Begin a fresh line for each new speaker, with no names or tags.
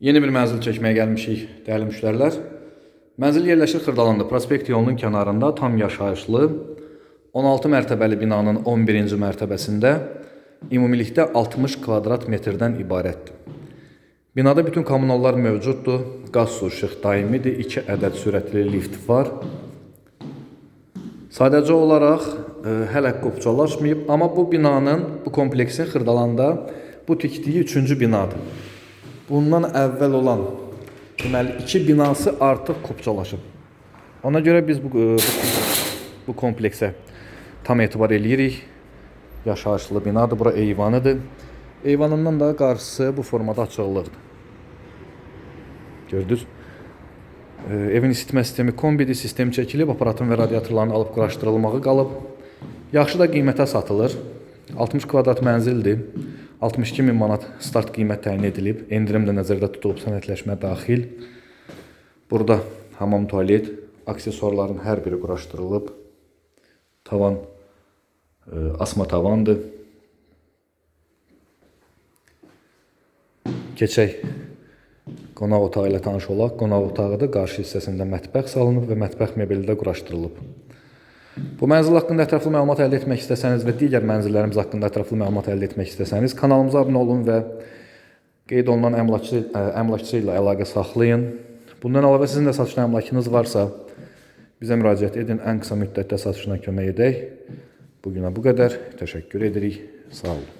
Yeni bir mənzil çəkməyə gəlmişik, dəyərli müştərilər. Mənzil yerləşir Xırdalanda, prospekt yolunun kənarında, tam yaşayışlı, 16 mərtəbəli binanın 11-ci mərtəbəsində ümumilikdə 60 kvadrat metrdən ibarətdir. Binada bütün kommunallar mövcuddur. Qaz su işıq daimidir. 2 ədəd sürətli lift var. Sadəcə olaraq e, hələ qopçalaşmayıb, amma bu binanın, bu kompleksin Xırdalanda bu tikdiyi 3-cü binadır. Bundan əvvəl olan deməli 2 binası artıq qopçalaşıb. Ona görə biz bu e, bu, bu kompleksə tam etibar eləyirik. Yaşayışlı binadır, bura eyvanıdır. Eyvanından da qarşısı bu formada açıqlıqdır. Gördünüz? E, evin isitmə sistemi kombidir, sistem çəkilib, aparatın və radiatorların alıb quraşdırılmağı qalıb. Yaxşı da qiymətə satılır. 60 kvadrat mənzildir. 62 min manat start qiymət təyin edilib. Endirim də nəzərdə tutulub, sənədləşmə daxil. Burada hamam, tualet, aksesuarların hər biri quraşdırılıb. Tavan e, asma tavandır. Keçək qonaq otağı ilə tanış olaq. Qonaq otağı da qarşı hissəsində mətbəx salınıb və mətbəx mebeli də quraşdırılıb. Bu mənzil haqqında ətraflı məlumat əldə etmək istəsəniz və digər mənzillərimiz haqqında ətraflı məlumat əldə etmək istəsəniz, kanalımıza abunə olun və qeyd olunan əmlakçı, əmlakçı ilə əlaqə saxlayın. Bundan əlavə sizin də satışda əmlakınız varsa, bizə müraciət edin. Ən qısa müddətdə satışına kömək edək. Bu günə bu qədər. Təşəkkür edirik. Sağ olun.